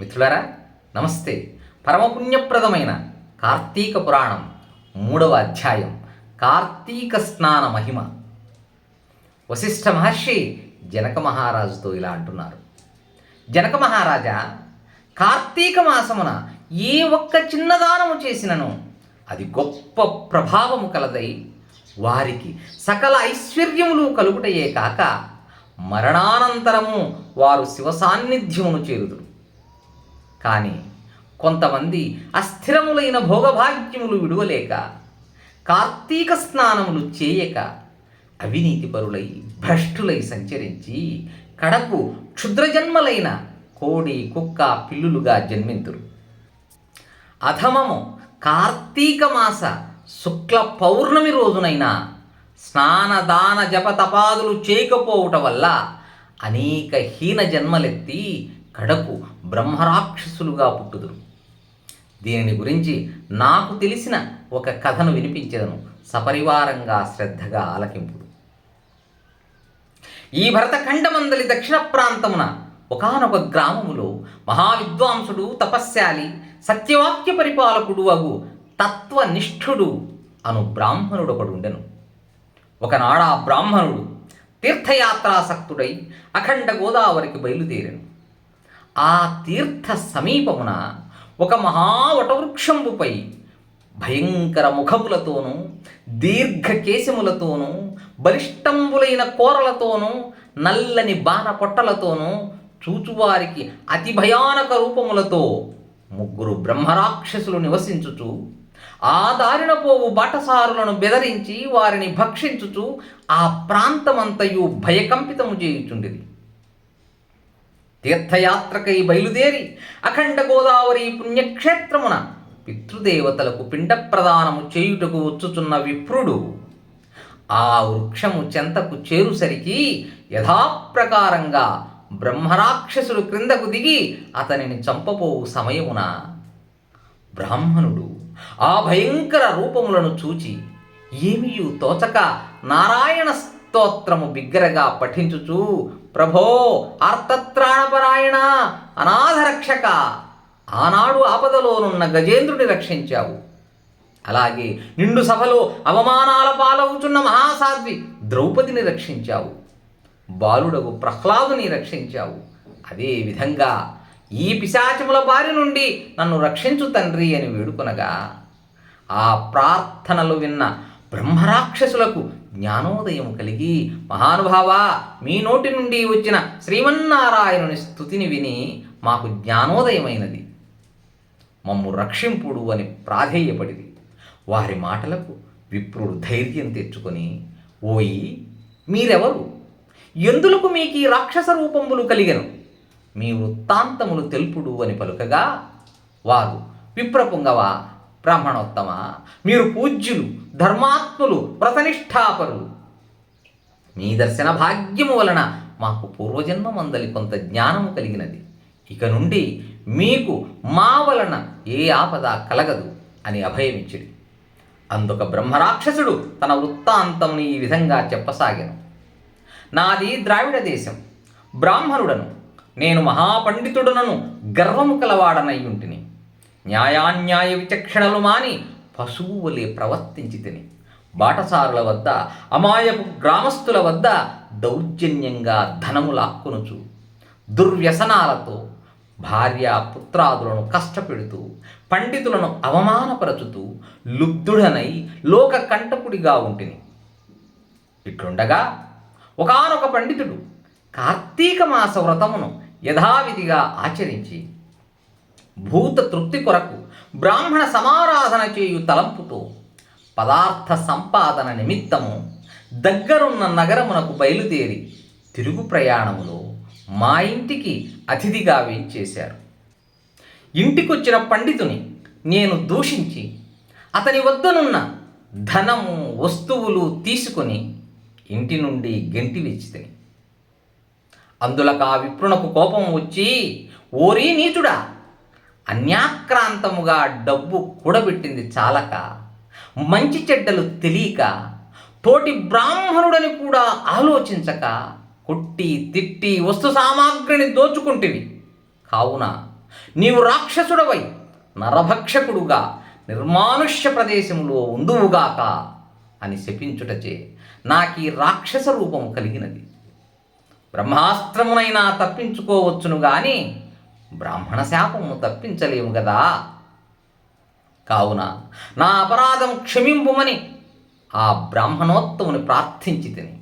మిత్రులారా నమస్తే. పరమపుణ్యప్రదమైన కార్తీక పురాణం మూడవ అధ్యాయం కార్తీక స్నాన మహిమ. వశిష్ఠ మహర్షి జనక మహారాజుతో ఇలా అంటున్నారు. జనక మహారాజా కార్తీక మాసమున ఏ ఒక్క చిన్నదానము చేసినను అది గొప్ప ప్రభావము కలదై వారికి సకల ఐశ్వర్యములు కలుగుటయే కాక మరణానంతరము వారు శివ సాన్నిధ్యమును చేరుదురు. కానీ కొంతమంది అస్థిరములైన భోగభాగ్యములు విడువలేక కార్తీక స్నానములు చేయక అవినీతిపరులై భ్రష్టులై సంచరించి కడకు క్షుద్రజన్మలైన కోడి కుక్క పిల్లులుగా జన్మింతురు. అధమము కార్తీక మాస శుక్ల పౌర్ణమి రోజునైనా స్నానదాన జపతపాదులు చేయకపోవుట వల్ల అనేక హీన జన్మలెత్తి కడకు బ్రహ్మరాక్షసులుగా పుట్టుదురు. దీనిని గురించి నాకు తెలిసిన ఒక కథను వినిపించదను. సపరివారంగా శ్రద్ధగా ఆలకింపుడు ఈ భరతఖండమందలి దక్షిణ ప్రాంతమున ఒకనొక గ్రామములో మహావిద్వాంసుడు తపస్శాలి సత్యవాక్య పరిపాలకుడు అగు తత్వనిష్ఠుడు అను బ్రాహ్మణుడొకడుండెను ఉండెను. ఒకనాడా బ్రాహ్మణుడు తీర్థయాత్రాసక్తుడై అఖండ గోదావరికి బయలుదేరాను. ఆ తీర్థ సమీపమున ఒక మహావటవృక్షంబుపై భయంకర ముఖములతోనూ దీర్ఘకేశములతోనూ బలిష్టంబులైన కోరలతోనూ నల్లని బాణ పొట్టలతోనూ చూచువారికి అతి భయానక రూపములతో ముగ్గురు బ్రహ్మరాక్షసులు నివసించుచు ఆ దారిన పోవు బాటసారులను బెదరించి వారిని భక్షించుచు ఆ ప్రాంతమంతయు భయకంపితము చేయుచుండిది తీర్థయాత్రకై బయలుదేరి అఖండ గోదావరి పుణ్యక్షేత్రమున పితృదేవతలకు పిండ ప్రదానము చేయుటకు వచ్చుచున్న విప్రుడు ఆ వృక్షము చెంతకు చేరుసరికి యథాప్రకారంగా బ్రహ్మరాక్షసుడు క్రిందకు దిగి అతనిని చంపపోవు సమయమున బ్రాహ్మణుడు ఆ భయంకర రూపములను చూచి ఏమియు తోచక నారాయణ స్తోత్రము బిగ్గరగా పఠించుచు ప్రభో ఆర్తత్రాణపరాయణ అనాథరక్షక ఆనాడు ఆపదలోనున్న గజేంద్రుని రక్షించావు. అలాగే నిండు సభలో అవమానాల పాలవుచున్న మహాసాధ్వి ద్రౌపదిని రక్షించావు. బాలుడగు ప్రహ్లాదుని రక్షించావు. అదే విధంగా ఈ పిశాచముల బారి నుండి నన్ను రక్షించు తండ్రి అని వేడుకొనగా ఆ ప్రార్థనలు విన్న బ్రహ్మరాక్షసులకు జ్ఞానోదయం కలిగి మహానుభావ మీ నోటి నుండి వచ్చిన శ్రీమన్నారాయణుని స్థుతిని విని మాకు జ్ఞానోదయమైనది. మమ్ము రక్షింపుడు అని ప్రాధేయపడిది వారి మాటలకు విప్రుడు ధైర్యం తెచ్చుకొని ఓయి మీరెవరు? ఎందులకు మీకు ఈ రాక్షస రూపములు కలిగను? మీ వృత్తాంతములు తెలుపుడు అని పలుకగా వారు విప్రపుంగవ బ్రాహ్మణోత్తమ. మీరు పూజ్యులు ధర్మాత్ములు వ్రతనిష్టాపరులు మీ దర్శన భాగ్యము వలన మాకు పూర్వజన్మ మందలి కొంత జ్ఞానము కలిగినది. ఇక నుండి మీకు మా వలన ఏ ఆపద కలగదు అని అభయమిచ్చిడి అందుక బ్రహ్మరాక్షసుడు తన వృత్తాంతంని ఈ విధంగా చెప్పసాగాను. నాది ద్రావిడ దేశం. బ్రాహ్మణుడను. నేను మహాపండితుడునను గర్వము కలవాడనయ్యుంటిని న్యాయాన్యాయ విచక్షణలు మాని పశువు వలె ప్రవర్తించి తిని బాటసారుల వద్ద అమాయపు గ్రామస్తుల వద్ద దౌర్జన్యంగా ధనము లాక్కునుచు దుర్వ్యసనాలతో భార్య పుత్రాదులను కష్టపెడుతూ పండితులను అవమానపరచుతూ లుబ్ధుడనై లోక కంటకుడిగా ఉంటిని. ఇట్లుండగా ఒకనొక పండితుడు కార్తీక మాస వ్రతమును యథావిధిగా ఆచరించి భూత తృప్తి కొరకు బ్రాహ్మణ సమారాధన చేయు తలంపుతో పదార్థ సంపాదన నిమిత్తము దగ్గరున్న నగరమునకు బయలుదేరి తిరుగు ప్రయాణములో మా ఇంటికి అతిథిగా వేయించేశారు ఇంటికొచ్చిన పండితుని నేను దూషించి అతని వద్దనున్న ధనము వస్తువులు తీసుకొని ఇంటి నుండి గెంటి వెచ్చితిని అందులక ఆ విప్రునకు కోపం వచ్చి ఓరీ నీచుడా అన్యాక్రాంతముగా డబ్బు కూడబెట్టింది చాలక మంచి చెడ్డలు తెలియక తోటి బ్రాహ్మణుడని కూడా ఆలోచించక కొట్టి తిట్టి వస్తు సామాగ్రిని దోచుకుంటివి. కావున నీవు రాక్షసుడవై నరభక్షకుడుగా నిర్మానుష్య ప్రదేశంలో ఉందువుగాక అని శపించుటచే నాకీ రాక్షస రూపము కలిగినది. బ్రహ్మాస్త్రమునైనా తప్పించుకోవచ్చును కానీ బ్రాహ్మణ శాపము తప్పించలేము కదా కావున నా అపరాధం క్షమింపుమని ఆ బ్రాహ్మణోత్తముని ప్రార్థించి తిని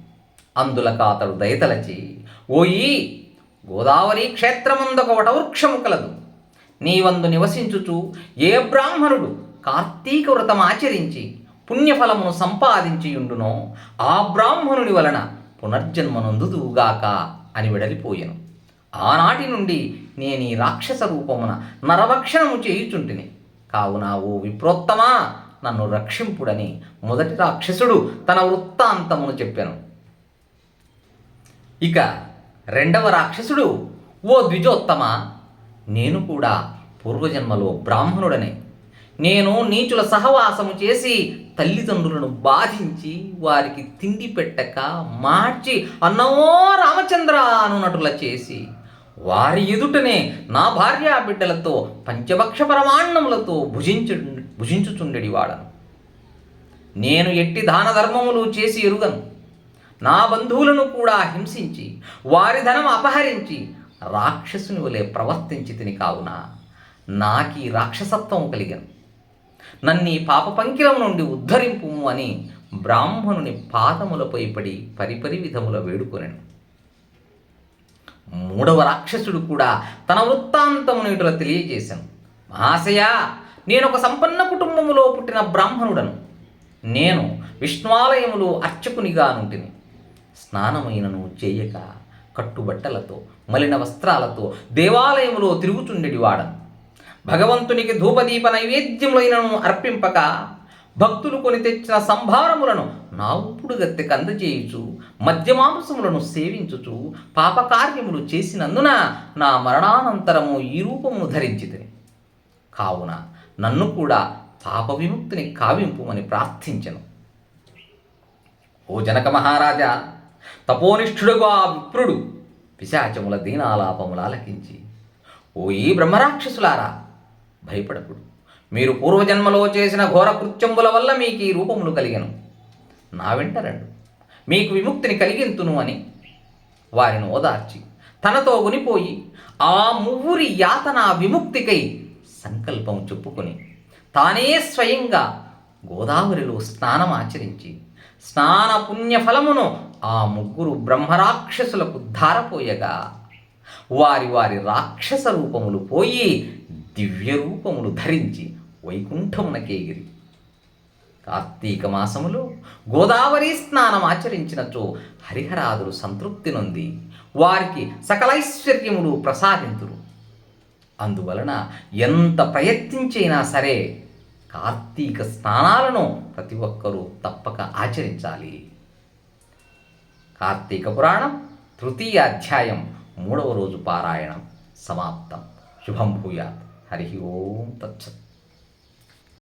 అందులక అతడు దయతలచి ఓయి గోదావరి క్షేత్రమందొక వటవృక్షము కలదు. నీవందు నివసించుచు ఏ బ్రాహ్మణుడు కార్తీక వ్రతం ఆచరించి పుణ్యఫలమును సంపాదించియుండునో ఆ బ్రాహ్మణుని వలన పునర్జన్మనందుదువుగాక అని వెడలిపోయెను. ఆనాటి నుండి నేను ఈ రాక్షస రూపమున నరభక్షణము చేయుచుంటిని. కావున ఓ విప్రోత్తమా నన్ను రక్షింపుడని మొదటి రాక్షసుడు తన వృత్తాంతమును చెప్పాను. ఇక రెండవ రాక్షసుడు ఓ ద్విజోత్తమ నేను కూడా పూర్వజన్మలో బ్రాహ్మణుడనే. నేను నీచుల సహవాసము చేసి తల్లిదండ్రులను బాధించి వారికి తిండి పెట్టక మార్చి అన్నమో రామచంద్ర అనునటుల చేసి వారి ఎదుటనే నా భార్యా బిడ్డలతో పంచభక్ష పరమాన్నములతో భుజించు భుజించుచుండెడి వాడను. నేను ఎట్టి దాన ధర్మములు చేసి ఎరుగను. నా బంధువులను కూడా హింసించి వారి ధనం అపహరించి రాక్షసుని వలె ప్రవర్తించి తిని కావున నాకీ రాక్షసత్వం కలిగను. నన్ను పాప పంకిలం నుండి ఉద్ధరింపు అని బ్రాహ్మణుని పాదములపై పడి పరిపరి విధముల వేడుకొనెను. మూడవ రాక్షసుడు కూడా తన వృత్తాంతమును ఇటుల తెలియజేశాను మహాశయ నేను ఒక సంపన్న కుటుంబములో పుట్టిన బ్రాహ్మణుడను. నేను విష్ణువాలయములో అర్చకునిగా నుంటిని స్నానమైనను చేయక కట్టుబట్టలతో మలిన వస్త్రాలతో దేవాలయములో తిరుగుచుండెడి వాడను భగవంతునికి ధూపదీప నైవేద్యములైనను అర్పింపక భక్తులు కొని తెచ్చిన సంభారములను నా ఉప్పుడు గత్తె కందజేయుచు. మద్యమాంసములను సేవించుచు పాపకార్యములు చేసినందున నా మరణానంతరము ఈ రూపమును ధరించితిని. కావున నన్ను కూడా పాప విముక్తిని కావింపుమని ప్రార్థించెను. ఓ జనక మహారాజా తపోనిష్ఠుడుగా ఆ విప్రుడు పిశాచముల దీనాలాపముల ఆలకించి ఓ ఈ బ్రహ్మరాక్షసులారా భయపడకుడు. మీరు పూర్వజన్మలో చేసిన ఘోర కృత్యముల వల్ల మీకు ఈ రూపములు కలిగను. నా వెంట రండు. మీకు విముక్తిని కలిగింతును అని వారిని ఓదార్చి తనతో ఉనిపోయి ఆ మువ్వురి యాతన విముక్తికై సంకల్పం చెప్పుకొని తానే స్వయంగా గోదావరిలో స్నానం ఆచరించి స్నాన పుణ్యఫలమును ఆ ముగ్గురు బ్రహ్మరాక్షసులకు ధారపోయగా వారి వారి రాక్షస రూపములు పోయి దివ్య రూపములు ధరించి వైకుంఠమునకేగిరి కార్తీక మాసములో గోదావరి స్నానం ఆచరించినచో హరిహరాదులు సంతృప్తి నొంది వారికి సకలైశ్వర్యములు ప్రసాదింతురు. అందువలన ఎంత ప్రయత్నించైనా సరే కార్తీక స్నానాలను ప్రతి ఒక్కరూ తప్పక ఆచరించాలి. కార్తీక పురాణం తృతీయ అధ్యాయం మూడవ రోజు పారాయణం సమాప్తం. శుభం భూయాత్. హరి ఓం తచ్చత్